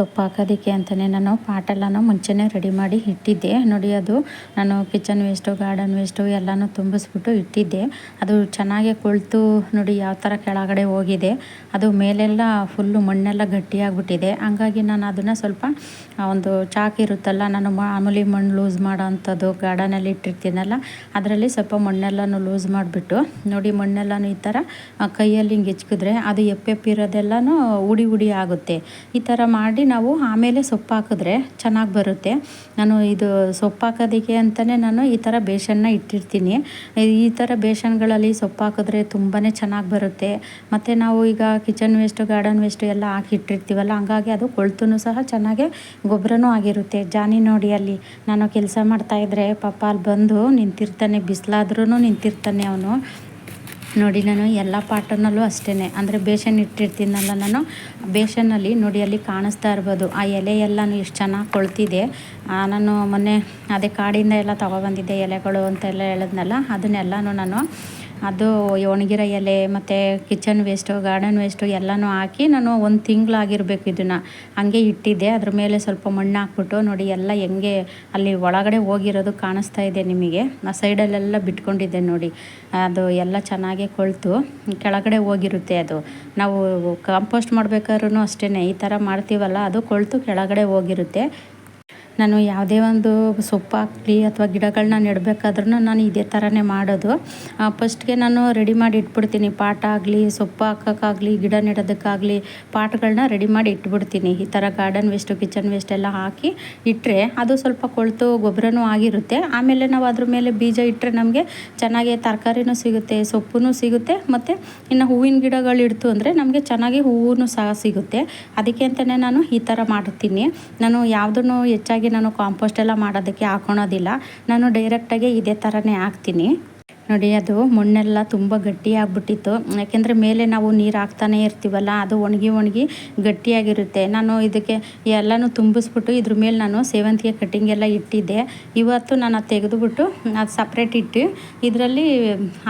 ಸೊಪ್ಪು ಹಾಕೋದಕ್ಕೆ ಅಂತಲೇ ನಾನು ಪಾಟೆಲ್ಲನೂ ಮುಂಚೆನೇ ರೆಡಿ ಮಾಡಿ ಇಟ್ಟಿದ್ದೆ. ನೋಡಿ ಅದು ನಾನು ಕಿಚನ್ ವೇಸ್ಟು ಗಾರ್ಡನ್ ವೇಸ್ಟು ಎಲ್ಲನೂ ತುಂಬಿಸ್ಬಿಟ್ಟು ಇಟ್ಟಿದ್ದೆ. ಅದು ಚೆನ್ನಾಗೆ ಕೊಳ್ತು ನೋಡಿ ಯಾವ ಥರ ಕೆಳಗಡೆ ಹೋಗಿದೆ. ಅದು ಮೇಲೆಲ್ಲ ಫುಲ್ಲು ಮಣ್ಣೆಲ್ಲ ಗಟ್ಟಿಯಾಗ್ಬಿಟ್ಟಿದೆ. ಹಂಗಾಗಿ ನಾನು ಅದನ್ನು ಸ್ವಲ್ಪ ಒಂದು ಚಾಕ್ ಇರುತ್ತಲ್ಲ, ನಾನು ಮಾಮೂಲಿ ಮಣ್ಣು ಲೂಸ್ ಮಾಡೋ ಅಂಥದ್ದು ಗಾರ್ಡನಲ್ಲಿ ಇಟ್ಟಿರ್ತೀನಲ್ಲ, ಅದರಲ್ಲಿ ಸ್ವಲ್ಪ ಮಣ್ಣೆಲ್ಲನೂ ಲೂಸ್ ಮಾಡಿಬಿಟ್ಟು, ನೋಡಿ ಮಣ್ಣೆಲ್ಲನೂ ಈ ಥರ ಕೈಯಲ್ಲಿ ಹಿಂಗೆ ಹೆಚ್ಕಿದ್ರೆ ಅದು ಎಪ್ಪೆಪ್ಪಿರೋದೆಲ್ಲನೂ ಉಡಿ ಉಡಿ ಆಗುತ್ತೆ. ಈ ಥರ ಮಾಡಿ ನಾವು ಆಮೇಲೆ ಸೊಪ್ಪು ಹಾಕಿದ್ರೆ ಚೆನ್ನಾಗಿ ಬರುತ್ತೆ. ನಾನು ಇದು ಸೊಪ್ಪು ಹಾಕೋದಕ್ಕೆ ಅಂತಲೇ ನಾನು ಈ ಥರ ಬೇಸನ್ನ ಇಟ್ಟಿರ್ತೀನಿ. ಈ ಥರ ಬೇಸನ್ಗಳಲ್ಲಿ ಸೊಪ್ಪು ಹಾಕಿದ್ರೆ ತುಂಬಾ ಚೆನ್ನಾಗಿ ಬರುತ್ತೆ. ಮತ್ತು ನಾವು ಈಗ ಕಿಚನ್ ವೇಸ್ಟು, ಗಾರ್ಡನ್ ವೇಸ್ಟು ಎಲ್ಲ ಹಾಕಿ ಇಟ್ಟಿರ್ತೀವಲ್ಲ, ಹಂಗಾಗಿ ಅದು ಕೊಳ್ತು ಸಹ ಚೆನ್ನಾಗೆ ಗೊಬ್ಬರನೂ ಆಗಿರುತ್ತೆ. ಜಾನಿ ನೋಡಿ ಅಲ್ಲಿ ನಾನು ಕೆಲಸ ಮಾಡ್ತಾಯಿದ್ರೆ ಪಾಪ ಅಲ್ಲಿ ಬಂದು ನಿಂತಿರ್ತಾನೆ ಬಿಸಿಲಾದ್ರೂ ನಿಂತಿರ್ತಾನೆ ಅವನು. ನೋಡಿ ನಾನು ಎಲ್ಲ ಪಾಟರ್ನಲ್ಲೂ ಅಷ್ಟೇ ಅಂದರೆ ಬೇಷನ್ ಇಟ್ಟಿರ್ತೀನಲ್ಲ ನಾನು. ಬೇಷನ್ನಲ್ಲಿ ನೋಡಿ ಅಲ್ಲಿ ಕಾಣಿಸ್ತಾ ಇರ್ಬೋದು. ಆ ಎಲೆ ಎಲ್ಲನೂ ಎಷ್ಟು ಚೆನ್ನಾಗಿ ಕೊಳ್ತಿದೆ. ನಾನು ಮೊನ್ನೆ ಅದೇ ಕಾಡಿಂದ ಎಲ್ಲ ತೊಗೊಬಂದಿದ್ದೆ ಎಲೆಗಳು ಅಂತೆಲ್ಲ ಹೇಳಿದ್ನಲ್ಲ, ಅದನ್ನೆಲ್ಲನೂ ನಾನು ಅದು ಒಣಗಿರೋ ಎಲೆ, ಮತ್ತು ಕಿಚನ್ ವೇಸ್ಟು ಗಾರ್ಡನ್ ವೇಸ್ಟು ಎಲ್ಲನೂ ಹಾಕಿ ನಾನು ಒಂದು ತಿಂಗಳಾಗಿರ್ಬೇಕು ಇದನ್ನು. ಹಂಗೆ ಇಟ್ಟಿದ್ದೆ. ಅದ್ರ ಮೇಲೆ ಸ್ವಲ್ಪ ಮಣ್ಣು ಹಾಕ್ಬಿಟ್ಟು ನೋಡಿ ಎಲ್ಲ ಹೆಂಗೆ ಅಲ್ಲಿ ಒಳಗಡೆ ಹೋಗಿರೋದು ಕಾಣಿಸ್ತಾ ಇದೆ ನಿಮಗೆ. ಆ ಸೈಡಲ್ಲೆಲ್ಲ ಬಿಟ್ಕೊಂಡಿದ್ದೆ ನೋಡಿ. ಅದು ಎಲ್ಲ ಚೆನ್ನಾಗೆ ಕೊಳ್ತು. ಕೆಳಗಡೆ ಹೋಗಿರುತ್ತೆ ಅದು. ನಾವು ಕಾಂಪೋಸ್ಟ್ ಮಾಡ್ಬೇಕಾದ್ರೂ ಅಷ್ಟೇ ಈ ಥರ ಮಾಡ್ತೀವಲ್ಲ, ಅದು ಕೊಳ್ತು, ಕೆಳಗಡೆ ಹೋಗಿರುತ್ತೆ. ನಾನು ಯಾವುದೇ ಒಂದು ಸೊಪ್ಪಾಗಲಿ ಅಥವಾ ಗಿಡಗಳನ್ನ ನೆಡಬೇಕಾದ್ರೂ ನಾನು ಇದೇ ಥರನೇ ಮಾಡೋದು. ಫಸ್ಟ್ಗೆ ನಾನು ರೆಡಿ ಮಾಡಿ ಇಟ್ಬಿಡ್ತೀನಿ. ಪಾಟ್ ಆಗಲಿ, ಸೊಪ್ಪು ಹಾಕೋಕ್ಕಾಗಲಿ, ಗಿಡ ನೆಡೋದಕ್ಕಾಗಲಿ ಪಾಟ್ಗಳನ್ನ ರೆಡಿ ಮಾಡಿ ಇಟ್ಬಿಡ್ತೀನಿ. ಈ ಥರ ಗಾರ್ಡನ್ ವೇಸ್ಟು, ಕಿಚನ್ ವೇಸ್ಟ್ ಎಲ್ಲ ಹಾಕಿ ಇಟ್ಟರೆ ಅದು ಸ್ವಲ್ಪ ಕೊಳ್ತು ಗೊಬ್ಬರನೂ ಆಗಿರುತ್ತೆ. ಆಮೇಲೆ ನಾವು ಅದ್ರ ಮೇಲೆ ಬೀಜ ಇಟ್ಟರೆ ನಮಗೆ ಚೆನ್ನಾಗಿ ತರಕಾರಿನೂ ಸಿಗುತ್ತೆ ಸೊಪ್ಪು ಸಿಗುತ್ತೆ ಮತ್ತು ಇನ್ನು ಹೂವಿನ ಗಿಡಗಳು ಇಡ್ತು ಅಂದರೆ ನಮಗೆ ಚೆನ್ನಾಗಿ ಹೂವು ಸಹ ಸಿಗುತ್ತೆ. ಅದಕ್ಕೆ ಅಂತಲೇ ನಾನು ಈ ಥರ ಮಾಡ್ತೀನಿ. ನಾನು ಯಾವುದನ್ನು ಹೆಚ್ಚಾಗಿ ನಾನು ಕಾಂಪೋಸ್ಟ್ ಎಲ್ಲ ಮಾಡೋದಕ್ಕೆ ಹಾಕೊಳೋದಿಲ್ಲ. ನಾನು ಡೈರೆಕ್ಟಾಗಿ ಇದೇ ಥರನೇ ಹಾಕ್ತೀನಿ. ನೋಡಿ, ಅದು ಮಣ್ಣೆಲ್ಲ ತುಂಬ ಗಟ್ಟಿ ಆಗಿಬಿಟ್ಟಿತ್ತು. ಯಾಕೆಂದರೆ ಮೇಲೆ ನಾವು ನೀರು ಹಾಕ್ತಾನೆ ಇರ್ತೀವಲ್ಲ, ಅದು ಒಣಗಿ ಒಣಗಿ ಗಟ್ಟಿಯಾಗಿರುತ್ತೆ. ನಾನು ಇದಕ್ಕೆ ಎಲ್ಲನೂ ತುಂಬಿಸ್ಬಿಟ್ಟು ಇದ್ರ ಮೇಲೆ ನಾನು ಸೇವಂತಿಗೆ ಕಟ್ಟಿಂಗ್ ಎಲ್ಲ ಇಟ್ಟಿದ್ದೆ. ಇವತ್ತು ನಾನು ಅದು ತೆಗೆದುಬಿಟ್ಟು ಅದು ಸಪ್ರೇಟ್ ಇಟ್ಟು ಇದರಲ್ಲಿ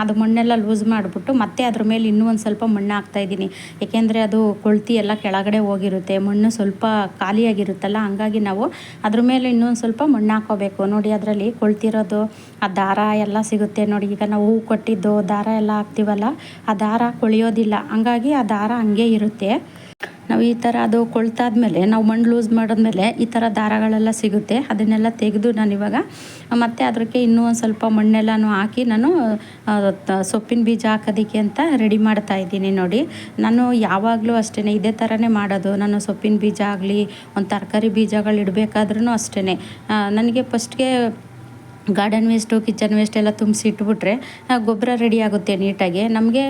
ಅದು ಮಣ್ಣೆಲ್ಲ ಲೂಸ್ ಮಾಡಿಬಿಟ್ಟು ಮತ್ತೆ ಅದ್ರ ಮೇಲೆ ಇನ್ನೂ ಒಂದು ಸ್ವಲ್ಪ ಮಣ್ಣು ಹಾಕ್ತಾಯಿದ್ದೀನಿ ಏಕೆಂದರೆ ಅದು ಕೊಳ್ತಿ ಎಲ್ಲ ಕೆಳಗಡೆ ಹೋಗಿರುತ್ತೆ, ಮಣ್ಣು ಸ್ವಲ್ಪ ಖಾಲಿಯಾಗಿರುತ್ತಲ್ಲ, ಹಂಗಾಗಿ ನಾವು ಅದ್ರ ಮೇಲೆ ಇನ್ನೊಂದು ಸ್ವಲ್ಪ ಮಣ್ಣು ಹಾಕೋಬೇಕು. ನೋಡಿ, ಅದರಲ್ಲಿ ಕೊಳ್ತಿರೋದು, ಆ ದಾರ ಎಲ್ಲ ಸಿಗುತ್ತೆ. ನೋಡಿ, ಈಗ ನಾವು ಹೂ ಕೊಟ್ಟಿದ್ದು, ದಾರ ಎಲ್ಲ ಹಾಕ್ತೀವಲ್ಲ, ಆ ದಾರ ಕೊಳೆಯೋದಿಲ್ಲ. ಹಂಗಾಗಿ ಆ ದಾರ ಹಂಗೆ ಇರುತ್ತೆ. ನಾವು ಈ ಥರ ಅದು ಕೊಳ್ತಾದ್ಮೇಲೆ, ನಾವು ಮಣ್ಣು ಲೂಸ್ ಮಾಡಿದ್ಮೇಲೆ ಈ ಥರ ದಾರಗಳೆಲ್ಲ ಸಿಗುತ್ತೆ. ಅದನ್ನೆಲ್ಲ ತೆಗೆದು ನಾನು ಇವಾಗ, ಮತ್ತು ಅದಕ್ಕೆ ಇನ್ನೂ ಒಂದು ಸ್ವಲ್ಪ ಮಣ್ಣೆಲ್ಲನೂ ಹಾಕಿ ನಾನು ಸೊಪ್ಪಿನ ಬೀಜ ಹಾಕೋದಕ್ಕೆ ಅಂತ ರೆಡಿ ಮಾಡ್ತಾ ಇದ್ದೀನಿ ನೋಡಿ. ನಾನು ಯಾವಾಗಲೂ ಅಷ್ಟೇ ಇದೇ ಥರನೇ ಮಾಡೋದು. ನಾನು ಸೊಪ್ಪಿನ ಬೀಜ ಆಗಲಿ, ಒಂದು ತರಕಾರಿ ಬೀಜಗಳು ಇಡಬೇಕಾದ್ರೂ ಅಷ್ಟೇ ನನಗೆ ಫಸ್ಟ್ಗೆ ಗಾರ್ಡನ್ ವೇಸ್ಟು, ಕಿಚನ್ ವೇಸ್ಟ್ ಎಲ್ಲ ತುಂಬಿಸಿ ಇಟ್ಬಿಟ್ರೆ ಗೊಬ್ಬರ ರೆಡಿ ಆಗುತ್ತೆ ನೀಟಾಗಿ. ನಮಗೆ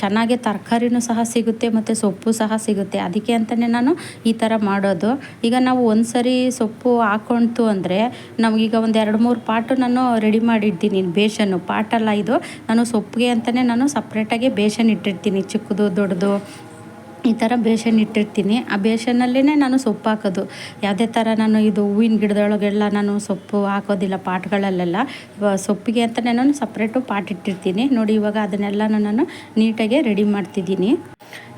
ಚೆನ್ನಾಗಿ ತರಕಾರಿನೂ ಸಹ ಸಿಗುತ್ತೆ ಮತ್ತು ಸೊಪ್ಪು ಸಹ ಸಿಗುತ್ತೆ. ಅದಕ್ಕೆ ಅಂತಲೇ ನಾನು ಈ ಥರ ಮಾಡೋದು. ಈಗ ನಾವು ಒಂದು ಸರಿ ಸೊಪ್ಪು ಹಾಕೊಂತು ಅಂದರೆ, ನಮಗೀಗ ಒಂದು ಎರಡು ಮೂರು ಪಾಟು ನಾನು ರೆಡಿ ಮಾಡಿಡ್ತೀನಿ, ಬೇಷನ್ನು. ಪಾಟಲ್ಲ ಇದು. ನಾನು ಸೊಪ್ಪಿಗೆ ಅಂತಲೇ ನಾನು ಸಪ್ರೇಟಾಗಿ ಬೇಷನ್ ಇಟ್ಟಿರ್ತೀನಿ, ಚಿಕ್ಕದು, ದೊಡ್ಡದು. ಈ ಥರ ಬೇಷನ್ ಇಟ್ಟಿರ್ತೀನಿ. ಆ ಬೇಷನ್ನಲ್ಲೇ ನಾನು ಸೊಪ್ಪು ಹಾಕೋದು. ಯಾವುದೇ ಥರ ನಾನು ಇದು ಹೂವಿನ ಗಿಡದೊಳಗೆಲ್ಲ ನಾನು ಸೊಪ್ಪು ಹಾಕೋದಿಲ್ಲ ಪಾಟ್ಗಳಲ್ಲೆಲ್ಲ. ಸೊಪ್ಪಿಗೆ ಅಂತಲೇ ನಾನು ಸಪ್ರೇಟು ಪಾಟ್ ಇಟ್ಟಿರ್ತೀನಿ. ನೋಡಿ ಇವಾಗ ಅದನ್ನೆಲ್ಲ ನಾನು ನೀಟಾಗಿ ರೆಡಿ ಮಾಡ್ತಿದ್ದೀನಿ.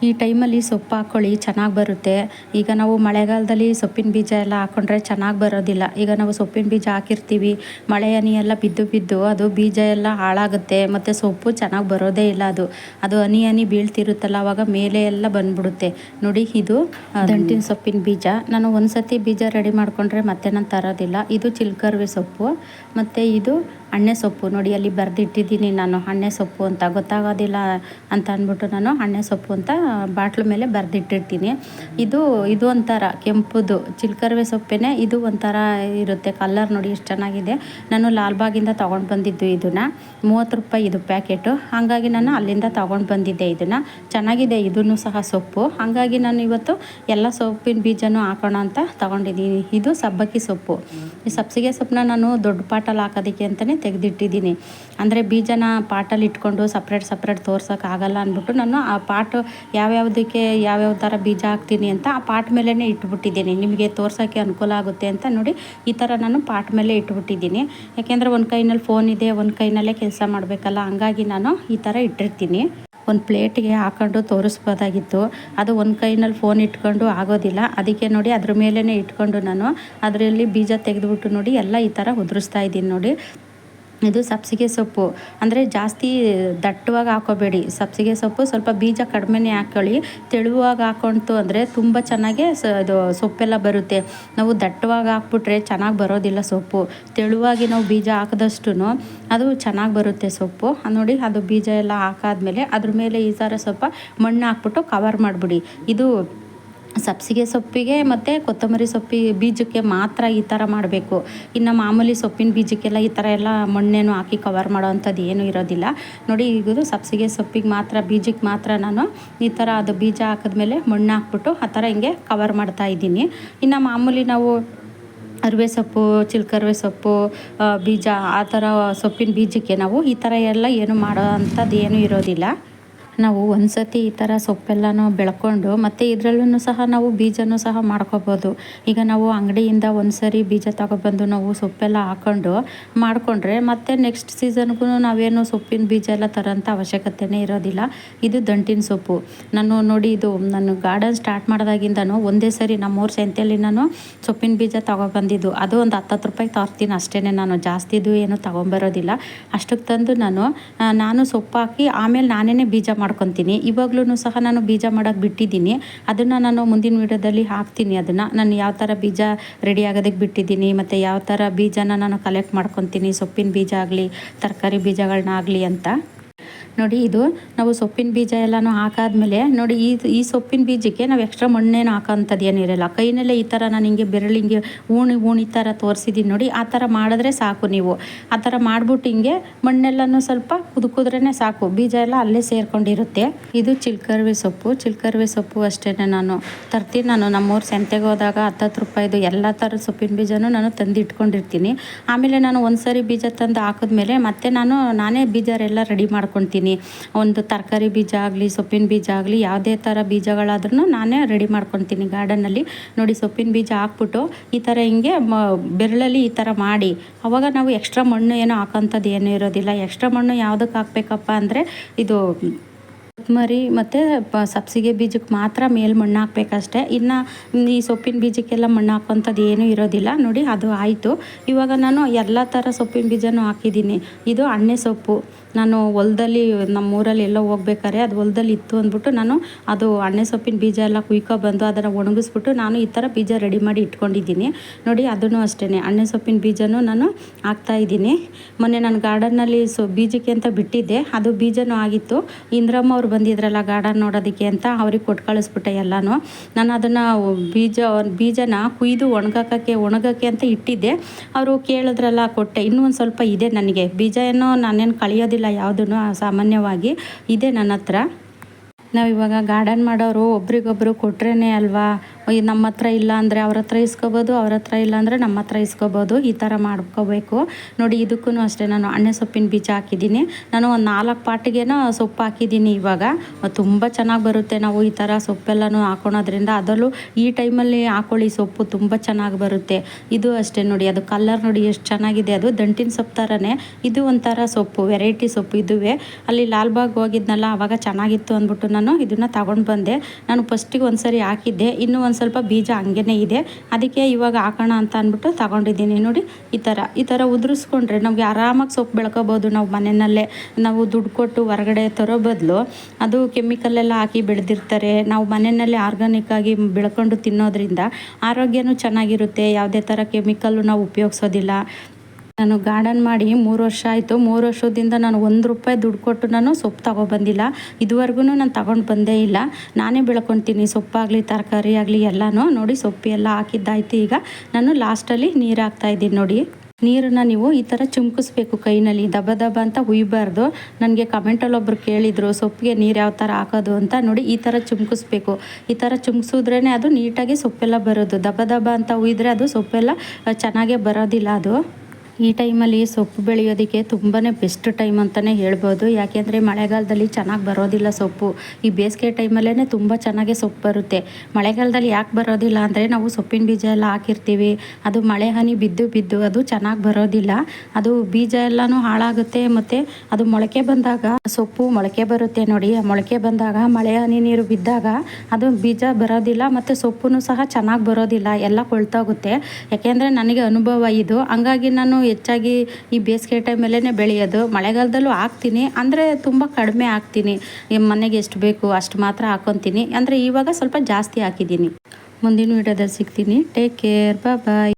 ಈ ಟೈಮಲ್ಲಿ ಸೊಪ್ಪು ಹಾಕ್ಕೊಳ್ಳಿ ಚೆನ್ನಾಗಿ ಬರುತ್ತೆ. ಈಗ ನಾವು ಮಳೆಗಾಲದಲ್ಲಿ ಸೊಪ್ಪಿನ ಬೀಜ ಎಲ್ಲ ಹಾಕ್ಕೊಂಡ್ರೆ ಚೆನ್ನಾಗಿ ಬರೋದಿಲ್ಲ. ಈಗ ನಾವು ಸೊಪ್ಪಿನ ಬೀಜ ಹಾಕಿರ್ತೀವಿ, ಮಳೆ ಹನಿ ಎಲ್ಲ ಬಿದ್ದು ಬಿದ್ದು ಅದು ಬೀಜ ಎಲ್ಲ ಹಾಳಾಗುತ್ತೆ, ಮತ್ತು ಸೊಪ್ಪು ಚೆನ್ನಾಗಿ ಬರೋದೇ ಇಲ್ಲ ಅದು. ಅದು ಹನಿ ಹನಿ ಬೀಳ್ತಿರುತ್ತಲ್ಲ, ಅವಾಗ ಮೇಲೆ ಎಲ್ಲ ಬಂದ್ಬಿಡುತ್ತೆ. ನೋಡಿ, ಇದು ದಂಟಿನ ಸೊಪ್ಪಿನ ಬೀಜ. ನಾನು ಒಂದು ಸತಿ ಬೀಜ ರೆಡಿ ಮಾಡಿಕೊಂಡ್ರೆ ಮತ್ತೆ ನಾನು ತರೋದಿಲ್ಲ. ಇದು ಚಿಲ್ಕರ್ವೆ ಸೊಪ್ಪು. ಮತ್ತು ಇದು ಅಣ್ಣೆ ಸೊಪ್ಪು ನೋಡಿ ಅಲ್ಲಿ ಬರೆದಿಟ್ಟಿದ್ದೀನಿ ನಾನು ಅಣ್ಣೆ ಸೊಪ್ಪು ಅಂತ. ಗೊತ್ತಾಗೋದಿಲ್ಲ ಅಂತ ಅಂದ್ಬಿಟ್ಟು ನಾನು ಅಣ್ಣೆ ಸೊಪ್ಪು ಅಂತ ಬಾಟ್ಲು ಮೇಲೆ ಬರೆದಿಟ್ಟಿರ್ತೀನಿ. ಇದು ಇದು ಒಂಥರ ಕೆಂಪುದು, ಚಿಲ್ಕರ್ವೆ ಸೊಪ್ಪೇನೆ ಇದು ಒಂಥರ ಇರುತ್ತೆ ಕಲ್ಲರ್ ನೋಡಿ ಎಷ್ಟು ಚೆನ್ನಾಗಿದೆ. ನಾನು ಲಾಲ್ಬಾಗಿಂದ ತೊಗೊಂಡು ಬಂದಿದ್ದು ಇದನ್ನು. ಮೂವತ್ತು ರೂಪಾಯಿ ಇದು ಪ್ಯಾಕೆಟು. ಹಾಗಾಗಿ ನಾನು ಅಲ್ಲಿಂದ ತೊಗೊಂಡು ಬಂದಿದ್ದೆ ಇದನ್ನು. ಚೆನ್ನಾಗಿದೆ ಇದನ್ನು ಸಹ ಸೊಪ್ಪು. ಹಾಗಾಗಿ ನಾನು ಇವತ್ತು ಎಲ್ಲ ಸೊಪ್ಪಿನ ಬೀಜನೂ ಹಾಕೋಣ ಅಂತ ತೊಗೊಂಡಿದ್ದೀನಿ. ಇದು ಸಬ್ಬಕ್ಕಿ ಸೊಪ್ಪು. ಈ ಸಬ್ಸಿಗೆ ಸೊಪ್ಪನ್ನ ನಾನು ದೊಡ್ಡ ಪಾಟಲ್ಲಿ ಹಾಕೋದಕ್ಕೆ ಅಂತಲೇ ತೆಗೆದಿಟ್ಟಿದ್ದೀನಿ. ಅಂದರೆ ಬೀಜನ ಪಾಟಲ್ಲಿ ಇಟ್ಕೊಂಡು ಸಪ್ರೇಟ್ ಸಪ್ರೇಟ್ ತೋರ್ಸೋಕ್ಕಾಗಲ್ಲ ಅಂದ್ಬಿಟ್ಟು ನಾನು ಆ ಪಾಟ್ ಯಾವ್ಯಾವುದಕ್ಕೆ ಯಾವ್ಯಾವ ಥರ ಬೀಜ ಹಾಕ್ತೀನಿ ಅಂತ ಆ ಪಾಟ್ ಮೇಲೇ ಇಟ್ಬಿಟ್ಟಿದ್ದೀನಿ. ನಿಮಗೆ ತೋರ್ಸೋಕ್ಕೆ ಅನುಕೂಲ ಆಗುತ್ತೆ ಅಂತ ನೋಡಿ ಈ ಥರ ನಾನು ಪಾಟ್ ಮೇಲೆ ಇಟ್ಬಿಟ್ಟಿದ್ದೀನಿ. ಯಾಕೆಂದರೆ ಒಂದು ಕೈನಲ್ಲಿ ಫೋನ್ ಇದೆ, ಒಂದು ಕೈನಲ್ಲೇ ಕೆಲಸ ಮಾಡಬೇಕಲ್ಲ, ಹಂಗಾಗಿ ನಾನು ಈ ಥರ ಇಟ್ಟಿರ್ತೀನಿ. ಒಂದು ಪ್ಲೇಟಿಗೆ ಹಾಕೊಂಡು ತೋರಿಸ್ಬೋದಾಗಿತ್ತು. ಅದು ಒಂದು ಕೈನಲ್ಲಿ ಫೋನ್ ಇಟ್ಕೊಂಡು ಆಗೋದಿಲ್ಲ. ಅದಕ್ಕೆ ನೋಡಿ ಅದ್ರ ಮೇಲೇ ಇಟ್ಕೊಂಡು ನಾನು ಅದರಲ್ಲಿ ಬೀಜ ತೆಗೆದುಬಿಟ್ಟು ನೋಡಿ ಎಲ್ಲ ಈ ಥರ ಉದುರಿಸ್ತಾ ಇದ್ದೀನಿ ನೋಡಿ. ಇದು ಸಬ್ಸಿಗೆ ಸೊಪ್ಪು. ಅಂದರೆ ಜಾಸ್ತಿ ದಟ್ಟವಾಗಿ ಹಾಕೋಬೇಡಿ. ಸಬ್ಸಿಗೆ ಸೊಪ್ಪು ಸ್ವಲ್ಪ ಬೀಜ ಕಡಿಮೆನೇ ಹಾಕ್ಕೊಳ್ಳಿ ತೆಳುವಾಗಿ ಹಾಕೊಂತು ಅಂದರೆ ತುಂಬ ಚೆನ್ನಾಗೆ ಸ ಇದು ಸೊಪ್ಪೆಲ್ಲ ಬರುತ್ತೆ. ನಾವು ದಟ್ಟವಾಗಿ ಹಾಕ್ಬಿಟ್ರೆ ಚೆನ್ನಾಗಿ ಬರೋದಿಲ್ಲ ಸೊಪ್ಪು. ತೆಳುವಾಗಿ ನಾವು ಬೀಜ ಹಾಕಿದಷ್ಟು ಅದು ಚೆನ್ನಾಗಿ ಬರುತ್ತೆ ಸೊಪ್ಪು. ನೋಡಿ ಅದು ಬೀಜ ಎಲ್ಲ ಹಾಕಾದ್ಮೇಲೆ ಅದ್ರ ಮೇಲೆ ಈ ಥರ ಸ್ವಲ್ಪ ಮಣ್ಣು ಹಾಕ್ಬಿಟ್ಟು ಕವರ್ ಮಾಡಿಬಿಡಿ. ಇದು ಸಬ್ಸಿಗೆ ಸೊಪ್ಪಿಗೆ ಮತ್ತು ಕೊತ್ತಂಬರಿ ಸೊಪ್ಪಿ ಬೀಜಕ್ಕೆ ಮಾತ್ರ ಈ ಥರ ಮಾಡಬೇಕು. ಇನ್ನು ಮಾಮೂಲಿ ಸೊಪ್ಪಿನ ಬೀಜಕ್ಕೆಲ್ಲ ಈ ಥರ ಎಲ್ಲ ಮಣ್ಣೇನು ಹಾಕಿ ಕವರ್ ಮಾಡೋ ಅಂಥದ್ದು ಏನೂ ಇರೋದಿಲ್ಲ. ನೋಡಿ ಈಗ ಸಬ್ಸಿಗೆ ಸೊಪ್ಪಿಗೆ ಮಾತ್ರ, ಬೀಜಕ್ಕೆ ಮಾತ್ರ ನಾನು ಈ ಥರ ಅದು ಬೀಜ ಹಾಕಿದ್ಮೇಲೆ ಮಣ್ಣು ಹಾಕ್ಬಿಟ್ಟು ಆ ಥರ ಹಿಂಗೆ ಕವರ್ ಮಾಡ್ತಾ ಇದ್ದೀನಿ. ಇನ್ನು ಮಾಮೂಲಿ ನಾವು ಅರಿವೆ ಸೊಪ್ಪು ಚಿಲ್ಕರ್ವೆ ಸೊಪ್ಪು ಬೀಜ, ಆ ಥರ ಸೊಪ್ಪಿನ ಬೀಜಕ್ಕೆ ನಾವು ಈ ಥರ ಎಲ್ಲ ಏನು ಮಾಡೋ ಅಂಥದ್ದು ಏನೂ ಇರೋದಿಲ್ಲ. ನಾವು ಒಂದು ಸತಿ ಈ ಥರ ಸೊಪ್ಪೆಲ್ಲನೂ ಬೆಳ್ಕೊಂಡು ಮತ್ತು ಇದರಲ್ಲೂ ಸಹ ನಾವು ಬೀಜನೂ ಸಹ ಮಾಡ್ಕೋಬೋದು. ಈಗ ನಾವು ಅಂಗಡಿಯಿಂದ ಒಂದು ಸರಿ ಬೀಜ ತಗೊಬಂದು ನಾವು ಸೊಪ್ಪೆಲ್ಲ ಹಾಕೊಂಡು ಮಾಡಿಕೊಂಡ್ರೆ ಮತ್ತು ನೆಕ್ಸ್ಟ್ ಸೀಸನ್ಗೂ ನಾವೇನು ಸೊಪ್ಪಿನ ಬೀಜ ಎಲ್ಲ ತರೋಂಥ ಅವಶ್ಯಕತೆನೇ ಇರೋದಿಲ್ಲ. ಇದು ದಂಟಿನ ಸೊಪ್ಪು. ನಾನು ನೋಡಿ ಇದು ನಾನು ಗಾರ್ಡನ್ ಸ್ಟಾರ್ಟ್ ಮಾಡಿದಾಗಿಂದನೂ ಒಂದೇ ಸರಿ ನಮ್ಮೂರ ಸಂತೆಯಲ್ಲಿ ನಾನು ಸೊಪ್ಪಿನ ಬೀಜ ತೊಗೊಬಂದಿದ್ದು. ಅದು ಒಂದು ಹತ್ತತ್ತು ರೂಪಾಯಿ ತರ್ತೀನಿ ಅಷ್ಟೇ ನಾನು. ಜಾಸ್ತಿದು ಏನು ತೊಗೊಂಬರೋದಿಲ್ಲ. ಅಷ್ಟಕ್ಕೆ ತಂದು ನಾನು ನಾನು ಸೊಪ್ಪು ಹಾಕಿ ಆಮೇಲೆ ನಾನೇ ಬೀಜ ಮಾಡ್ಕೊತೀನಿ. ಇವಾಗ್ಲೂ ಸಹ ನಾನು ಬೀಜ ಮಾಡೋಕ್ಕೆ ಬಿಟ್ಟಿದ್ದೀನಿ. ಅದನ್ನು ನಾನು ಮುಂದಿನ ವೀಡಿಯೋದಲ್ಲಿ ಹಾಕ್ತೀನಿ. ಅದನ್ನು ನಾನು ಯಾವ ಥರ ಬೀಜ ರೆಡಿ ಆಗೋದಕ್ಕೆ ಬಿಟ್ಟಿದ್ದೀನಿ, ಮತ್ತು ಯಾವ ಥರ ಬೀಜನ ನಾನು ಕಲೆಕ್ಟ್ ಮಾಡ್ಕೊತೀನಿ, ಸೊಪ್ಪಿನ ಬೀಜ ಆಗಲಿ, ತರಕಾರಿ ಬೀಜಗಳನ್ನ ಆಗಲಿ ಅಂತ. ನೋಡಿ ಇದು ನಾವು ಸೊಪ್ಪಿನ ಬೀಜ ಎಲ್ಲನೂ ಹಾಕಾದ್ಮೇಲೆ ನೋಡಿ ಈ ಈ ಸೊಪ್ಪಿನ ಬೀಜಕ್ಕೆ ನಾವು ಎಕ್ಸ್ಟ್ರಾ ಮಣ್ಣೇನು ಹಾಕೋಂಥದ್ದು ಏನಿರಲ್ಲ ಕೈನಲ್ಲೇ ಈ ಥರ ನಾನು ಹಿಂಗೆ ಬೆರಳಿಂಗೆ ಊಣಿ ಊಣಿ ಥರ ತೋರಿಸಿದ್ದೀನಿ ನೋಡಿ, ಆ ಥರ ಮಾಡಿದ್ರೆ ಸಾಕು ನೀವು. ಆ ಥರ ಮಾಡಿಬಿಟ್ಟು ಹಿಂಗೆ ಮಣ್ಣೆಲ್ಲನೂ ಸ್ವಲ್ಪ ಕುದುಕುದ್ರೇ ಸಾಕು. ಬೀಜ ಎಲ್ಲ ಅಲ್ಲೇ ಸೇರ್ಕೊಂಡಿರುತ್ತೆ. ಇದು ಚಿಲ್ಕರ್ವೆ ಸೊಪ್ಪು. ಚಿಲ್ಕರ್ವೆ ಸೊಪ್ಪು ಅಷ್ಟೇ ನಾನು ತರ್ತೀನಿ. ನಾನು ನಮ್ಮೂರು ಸಂತೆಗೆ ಹೋದಾಗ ಹತ್ತತ್ತು ರೂಪಾಯಿದು ಎಲ್ಲ ಥರದ ಸೊಪ್ಪಿನ ಬೀಜನೂ ನಾನು ತಂದು ಇಟ್ಕೊಂಡಿರ್ತೀನಿ. ಆಮೇಲೆ ನಾನು ಒಂದು ಸರಿ ಬೀಜ ತಂದು ಹಾಕಿದ್ಮೇಲೆ ಮತ್ತೆ ನಾನು ನಾನೇ ಬೀಜರೆಲ್ಲ ರೆಡಿ ಮಾಡ್ಕೊತೀನಿ. ಒಂದು ತರಕಾರಿ ಬೀಜ ಆಗಲಿ, ಸೊಪ್ಪಿನ ಬೀಜ ಆಗಲಿ, ಯಾವುದೇ ಥರ ಬೀಜಗಳಾದ್ರೂ ನಾನೇ ರೆಡಿ ಮಾಡ್ಕೊತೀನಿ ಗಾರ್ಡನ್ನಲ್ಲಿ ನೋಡಿ ಸೊಪ್ಪಿನ ಬೀಜ ಹಾಕ್ಬಿಟ್ಟು ಈ ಥರ ಹಿಂಗೆ ಮ, ಬೆರಳಲ್ಲಿ ಈ ಥರ ಮಾಡಿ. ಅವಾಗ ನಾವು ಎಕ್ಸ್ಟ್ರಾ ಮಣ್ಣು ಏನೋ ಹಾಕೋಂಥದ್ದು ಏನೂ ಇರೋದಿಲ್ಲ. ಎಕ್ಸ್ಟ್ರಾ ಮಣ್ಣು ಯಾವುದಕ್ಕೆ ಹಾಕ್ಬೇಕಪ್ಪ ಅಂದರೆ ಇದು ಕೊತ್ತಂಬರಿ ಮತ್ತು ಸಬ್ಸಿಗೆ ಬೀಜಕ್ಕೆ ಮಾತ್ರ ಮೇಲೆ ಮಣ್ಣು ಹಾಕ್ಬೇಕಷ್ಟೆ. ಇನ್ನು ಈ ಸೊಪ್ಪಿನ ಬೀಜಕ್ಕೆಲ್ಲ ಮಣ್ಣು ಹಾಕೋಂಥದ್ದು ಏನೂ ಇರೋದಿಲ್ಲ. ನೋಡಿ ಅದು ಆಯಿತು. ಇವಾಗ ನಾನು ಎಲ್ಲ ಥರ ಸೊಪ್ಪಿನ ಬೀಜನೂ ಹಾಕಿದ್ದೀನಿ. ಇದು ಅಣ್ಣೆ ಸೊಪ್ಪು. ನಾನು ಹೊಲದಲ್ಲಿ, ನಮ್ಮೂರಲ್ಲಿ ಎಲ್ಲೋ ಹೋಗ್ಬೇಕಾರೆ ಅದು ಹೊಲದಲ್ಲಿ ಇತ್ತು ಅಂದ್ಬಿಟ್ಟು ನಾನು ಅದು ಅಣ್ಣೆ ಸೊಪ್ಪಿನ ಬೀಜ ಎಲ್ಲ ಕುಯ್ಕೊಬಂದು ಅದನ್ನು ಒಣಗಿಸ್ಬಿಟ್ಟು ನಾನು ಈ ಥರ ಬೀಜ ರೆಡಿ ಮಾಡಿ ಇಟ್ಕೊಂಡಿದ್ದೀನಿ. ನೋಡಿ, ಅದನ್ನು ಅಷ್ಟೇ ಅಣ್ಣೆ ಸೊಪ್ಪಿನ ಬೀಜನೂ ನಾನು ಹಾಕ್ತಾಯಿದ್ದೀನಿ ಮೊನ್ನೆ ನಾನು ಗಾರ್ಡನ್ನಲ್ಲಿ ಸೊ, ಬೀಜಕ್ಕೆ ಅಂತ ಬಿಟ್ಟಿದ್ದೆ. ಅದು ಬೀಜನೂ ಆಗಿತ್ತು. ಇಂದ್ರಮ್ಮ ಅವ್ರು ಬಂದಿದ್ರಲ್ಲ ಗಾರ್ಡನ್ ನೋಡೋದಕ್ಕೆ ಅಂತ ಅವ್ರಿಗೆ ಕೊಟ್ಟು ಕಳಿಸ್ಬಿಟ್ಟೆ ಎಲ್ಲನೂ. ನಾನು ಅದನ್ನು ಬೀಜ, ಬೀಜನ ಕುಯ್ದು ಒಣಗಾಕೋಕ್ಕೆ, ಒಣಗೋಕ್ಕೆ ಅಂತ ಇಟ್ಟಿದ್ದೆ. ಅವರು ಕೇಳಿದ್ರಲ್ಲ, ಕೊಟ್ಟೆ. ಇನ್ನೂ ಒಂದು ಸ್ವಲ್ಪ ಇದೆ ನನಗೆ. ಬೀಜ ಏನೋ ನಾನೇನು ಕಳಿಯೋದಿಲ್ಲ. ಯಾವುದೂ ಸಾಮಾನ್ಯವಾಗಿ ಇದೆ ನನ್ನ ಹತ್ರ. ನಾವು ಇವಾಗ ಗಾರ್ಡನ್ ಮಾಡೋರು ಒಬ್ರಿಗೊಬ್ರು ಕೊಟ್ರೇ ಅಲ್ವಾ? ನಮ್ಮ ಹತ್ರ ಇಲ್ಲ ಅಂದರೆ ಅವ್ರ ಹತ್ರ ಇಸ್ಕೋಬೋದು, ಅವ್ರ ಹತ್ರ ಇಲ್ಲ ಅಂದರೆ ನಮ್ಮ ಹತ್ರ ಇಸ್ಕೋಬೋದು, ಈ ಥರ ಮಾಡ್ಕೋಬೇಕು. ನೋಡಿ ಇದಕ್ಕೂ ಅಷ್ಟೇ, ನಾನು ಅಣ್ಣೆ ಸೊಪ್ಪಿನ ಬೀಜ ಹಾಕಿದ್ದೀನಿ. ನಾನು ಒಂದು ನಾಲ್ಕು ಪಾಟಿಗೆನ ಸೊಪ್ಪು ಹಾಕಿದ್ದೀನಿ ಇವಾಗ. ತುಂಬ ಚೆನ್ನಾಗಿ ಬರುತ್ತೆ ನಾವು ಈ ಥರ ಸೊಪ್ಪೆಲ್ಲನೂ ಹಾಕೊಳೋದ್ರಿಂದ. ಅದರಲ್ಲೂ ಈ ಟೈಮಲ್ಲಿ ಹಾಕೊಳ್ಳಿ, ಸೊಪ್ಪು ತುಂಬ ಚೆನ್ನಾಗಿ ಬರುತ್ತೆ. ಇದು ಅಷ್ಟೇ, ನೋಡಿ, ಅದು ಕಲ್ಲರ್ ನೋಡಿ ಎಷ್ಟು ಚೆನ್ನಾಗಿದೆ. ಅದು ದಂಟಿನ ಸೊಪ್ಪು ಥರನೇ ಇದು ಒಂಥರ ಸೊಪ್ಪು, ವೆರೈಟಿ ಸೊಪ್ಪು ಇದುವೇ. ಅಲ್ಲಿ ಲಾಲ್ಬಾಗ್ ಹೋಗಿದ್ನಲ್ಲ ಆವಾಗ ಚೆನ್ನಾಗಿತ್ತು ಅಂದ್ಬಿಟ್ಟು ನಾನು ಇದನ್ನು ತಗೊಂಡು ಬಂದೆ. ನಾನು ಫಸ್ಟಿಗೆ ಒಂದು ಸರಿ ಹಾಕಿದ್ದೆ. ಇನ್ನೂ ಸ್ವಲ್ಪ ಬೀಜ ಹಂಗೇ ಇದೆ. ಅದಕ್ಕೆ ಇವಾಗ ಹಾಕೋಣ ಅಂತ ಅಂದ್ಬಿಟ್ಟು ತಗೊಂಡಿದ್ದೀನಿ. ನೋಡಿ, ಈ ಥರ ಈ ಥರ ಉದುರಿಸ್ಕೊಂಡ್ರೆ ನಮಗೆ ಆರಾಮಾಗಿ ಸೊಪ್ಪು ಬೆಳ್ಕೋಬೋದು ನಾವು ಮನೆಯಲ್ಲೇ. ನಾವು ದುಡ್ಡು ಕೊಟ್ಟು ಹೊರಗಡೆ ತರೋ ಬದಲು ಅದು ಕೆಮಿಕಲೆಲ್ಲ ಹಾಕಿ ಬೆಳೆದಿರ್ತಾರೆ. ನಾವು ಮನೆಯಲ್ಲೇ ಆರ್ಗಾನಿಕ್ಕಾಗಿ ಬೆಳ್ಕೊಂಡು ತಿನ್ನೋದ್ರಿಂದ ಆರೋಗ್ಯನೂ ಚೆನ್ನಾಗಿರುತ್ತೆ. ಯಾವುದೇ ಥರ ಕೆಮಿಕಲ್ಲು ನಾವು ಉಪಯೋಗಿಸೋದಿಲ್ಲ. ನಾನು ಗಾರ್ಡನ್ ಮಾಡಿ ಮೂರು ವರ್ಷ ಆಯಿತು. ಮೂರು ವರ್ಷದಿಂದ ನಾನು ಒಂದು ರೂಪಾಯಿ ದುಡ್ಡು ಕೊಟ್ಟು ನಾನು ಸೊಪ್ಪು ತಗೊಬಂದಿಲ್ಲ ಇದುವರೆಗೂ ನಾನು ತಗೊಂಡು ಬಂದೇ ಇಲ್ಲ. ನಾನೇ ಬೆಳ್ಕೊತೀನಿ. ಸೊಪ್ಪಾಗಲಿ, ತರಕಾರಿ ಆಗಲಿ ಎಲ್ಲನೂ. ನೋಡಿ ಸೊಪ್ಪು ಎಲ್ಲ ಹಾಕಿದ್ದಾಯ್ತು ಈಗ. ನಾನು ಲಾಸ್ಟಲ್ಲಿ ನೀರು ಹಾಕ್ತಾಯಿದ್ದೀನಿ ನೋಡಿ. ನೀರನ್ನು ನೀವು ಈ ಥರ ಚುಮ್ಕಿಸ್ಬೇಕು ಕೈನಲ್ಲಿ. ದಬ ದಬ ಅಂತ ಹುಯ್ಬಾರ್ದು. ನನಗೆ ಕಮೆಂಟಲ್ಲಿ ಒಬ್ರು ಕೇಳಿದರು, ಸೊಪ್ಪಿಗೆ ನೀರು ಯಾವ ಥರ ಹಾಕೋದು? ಅಂತ ನೋಡಿ ಈ ಥರ ಚುಮ್ಕಿಸ್ಬೇಕು. ಈ ಥರ ಚುಮ್ಕಿಸಿದ್ರೇ ಅದು ನೀಟಾಗಿ ಸೊಪ್ಪೆಲ್ಲ ಬರೋದು. ದಬ ದಬ ಅಂತ ಹುಯ್ದ್ರೆ ಅದು ಸೊಪ್ಪೆಲ್ಲ ಚೆನ್ನಾಗೇ ಬರೋದಿಲ್ಲ ಅದು. ಈ ಟೈಮಲ್ಲಿ ಸೊಪ್ಪು ಬೆಳೆಯೋದಕ್ಕೆ ತುಂಬಾ ಬೆಸ್ಟ್ ಟೈಮ್ ಅಂತಲೇ ಹೇಳ್ಬೋದು. ಯಾಕೆಂದರೆ ಮಳೆಗಾಲದಲ್ಲಿ ಚೆನ್ನಾಗಿ ಬರೋದಿಲ್ಲ ಸೊಪ್ಪು. ಈ ಬೇಸಿಗೆ ಟೈಮಲ್ಲೇ ತುಂಬ ಚೆನ್ನಾಗಿ ಸೊಪ್ಪು ಬರುತ್ತೆ. ಮಳೆಗಾಲದಲ್ಲಿ ಯಾಕೆ ಬರೋದಿಲ್ಲ ಅಂದರೆ ನಾವು ಸೊಪ್ಪಿನ ಬೀಜ ಎಲ್ಲ ಹಾಕಿರ್ತೀವಿ. ಅದು ಮಳೆ ಹನಿ ಬಿದ್ದು ಬಿದ್ದು ಅದು ಚೆನ್ನಾಗಿ ಬರೋದಿಲ್ಲ. ಅದು ಬೀಜ ಎಲ್ಲನೂ ಹಾಳಾಗುತ್ತೆ ಮತ್ತು ಅದು ಮೊಳಕೆ ಬಂದಾಗ ಸೊಪ್ಪು ಮೊಳಕೆ ಬರುತ್ತೆ ನೋಡಿ. ಮೊಳಕೆ ಬಂದಾಗ ಮಳೆ ಹನಿ ನೀರು ಬಿದ್ದಾಗ ಅದು ಬೀಜ ಬರೋದಿಲ್ಲ ಮತ್ತು ಸೊಪ್ಪು ಸಹ ಚೆನ್ನಾಗಿ ಬರೋದಿಲ್ಲ. ಎಲ್ಲ ಕೊಳ್ತೋಗುತ್ತೆ ಯಾಕೆಂದರೆ ನನಗೆ ಅನುಭವ ಇದು. ಹಂಗಾಗಿ ನಾನು ಹೆಚ್ಚಾಗಿ ಈ ಬೇಸಿಗೆ ಟೈಮಲ್ಲೇ ಬೆಳೆಯೋದು. ಮಳೆಗಾಲದಲ್ಲೂ ಹಾಕ್ತೀನಿ. ಅಂದರೆ ತುಂಬ ಕಡಿಮೆ ಹಾಕ್ತೀನಿ. ಮನೆಗೆ ಎಷ್ಟು ಬೇಕು ಅಷ್ಟು ಮಾತ್ರ ಹಾಕ್ಕೊತೀನಿ ಅಂದರೆ ಇವಾಗ ಸ್ವಲ್ಪ ಜಾಸ್ತಿ ಹಾಕಿದ್ದೀನಿ. ಮುಂದಿನ ವೀಡಿಯೋದಲ್ಲಿ ಸಿಗ್ತೀನಿ. Take care bye